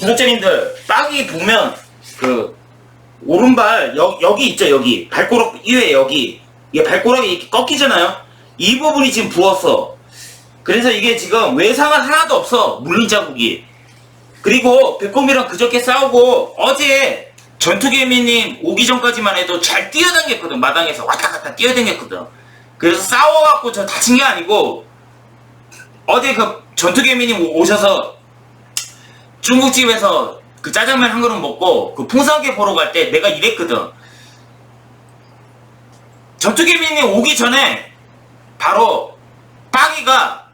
구독자님들 빡이 보면 그 오른발 여, 여기 있죠 여기. 발꼬락 이외에 여기. 이게 발꼬락이 이렇게 꺾이잖아요. 이 부분이 지금 부었어. 그래서 이게 지금 외상은 하나도 없어 물린 자국이. 그리고 백곰이랑 그저께 싸우고 어제 전투개미님 오기 전까지만 해도 잘 뛰어다녔거든 마당에서. 왔다 갔다 뛰어다녔거든. 그래서 싸워갖고 저 다친 게 아니고 어제 그 전투개미님 오- 오셔서 중국집에서 그 짜장면 한 그릇 먹고 그 풍선개 보러 갈 때 내가 이랬거든 전투개미님 오기 전에 바로 빠기가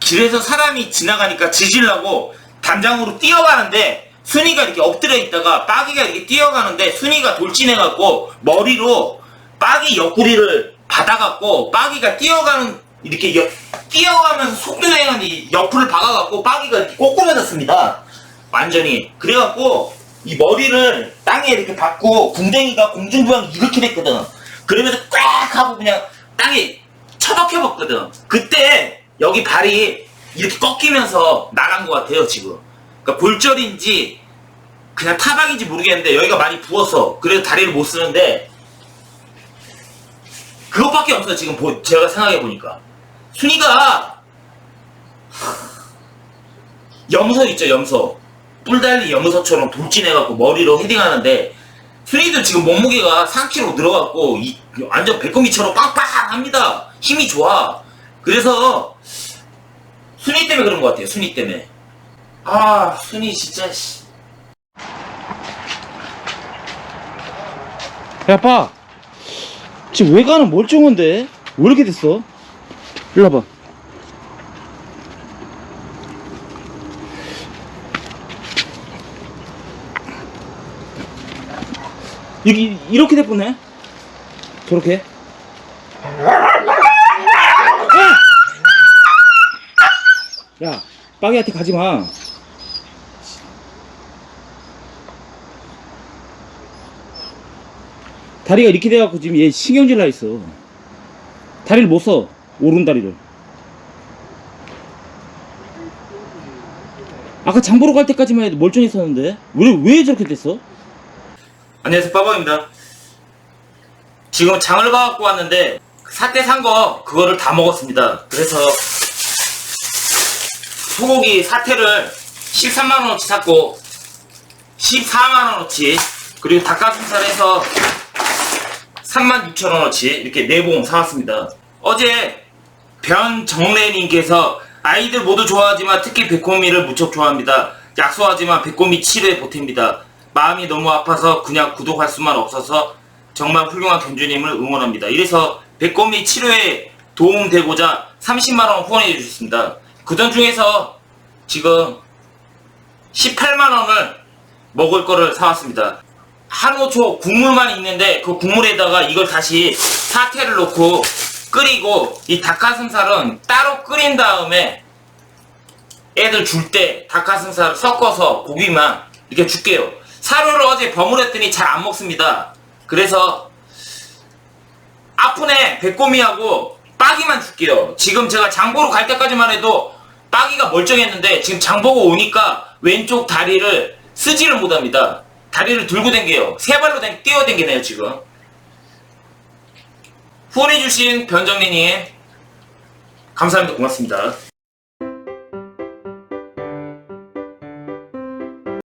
길에서 사람이 지나가니까 지질라고 담장으로 뛰어가는데 순이가 이렇게 엎드려 있다가 빠기가 이렇게 뛰어가는데 순이가 돌진해갖고 머리로 빠기 옆구리를 받아갖고 빠기가 뛰어가는 이렇게 여- 뛰어가면서 속도 여행한 이 옆을 박아갖고 빠기가 이렇게 꼬꾸라졌습니다. 완전히. 그래갖고 이 머리를 땅에 이렇게 박고 궁뎅이가 공중부양 이렇게 됐거든. 그러면서 꽉 하고 그냥 땅에 처박혀봤거든. 그때 여기 발이 이렇게 꺾이면서 나간 것 같아요 지금. 그러니까 골절인지 그냥 타박인지 모르겠는데 여기가 많이 부었어. 그래서 다리를 못 쓰는데 그것밖에 없어 지금 보- 제가 생각해 보니까. 순이가 염소 있죠 염소. 뿔달리 염소처럼 돌진해갖고 머리로 헤딩하는데 순이도 지금 몸무게가 3kg 늘어갖고 이- 완전 배꼽미처럼 빵빵합니다. 힘이 좋아. 그래서 순이 때문에 그런 것 같아요. 순이 때문에. 아 순이 진짜 씨. 야, 아빠. 지금 외관은 멀쩡한데? 왜 이렇게 됐어? 일로 와봐. 여기, 이렇게 됐구네? 저렇게? 야! 야, 빠기한테 가지 마. 다리가 이렇게 돼갖고 지금 얘 신경질 나 있어. 다리를 못 써. 오른 다리를. 아까 장 보러 갈 때까지만 해도 멀쩡했었는데 왜, 왜 저렇게 됐어? 안녕하세요 빠방입니다. 지금 장을 봐갖고 왔는데 사태 산 거 그거를 다 먹었습니다. 그래서 소고기 사태를 13만 원어치 샀고 14만 원어치 그리고 닭가슴살에서 3만 6천 원어치 이렇게 네 봉 사왔습니다. 어제 변정래님께서 아이들 모두 좋아하지만 특히 백호미를 무척 좋아합니다. 약소하지만 백호미 7회 보탭니다. 마음이 너무 아파서 그냥 구독할 수만 없어서 정말 훌륭한 견주님을 응원합니다. 이래서 백호미 7회에 도움되고자 30만원 후원해 주셨습니다. 그돈 중에서 지금 18만원을 먹을 거를 사왔습니다. 한호초 국물만 있는데 그 국물에다가 이걸 다시 사태를 넣고 끓이고 이 닭가슴살은 따로 끓인 다음에 애들 줄 때 닭가슴살 섞어서 고기만 이렇게 줄게요. 사료를 어제 버무렸더니 잘 안 먹습니다. 그래서 아프네 백고미하고 빠기만 줄게요. 지금 제가 장보러 갈 때까지만 해도 빠기가 멀쩡했는데 지금 장보고 오니까 왼쪽 다리를 쓰지를 못합니다. 다리를 들고 댕겨요. 세 발로 댕- 뛰어 댕기네요 지금. 후원해주신 변정리님 감사합니다. 고맙습니다.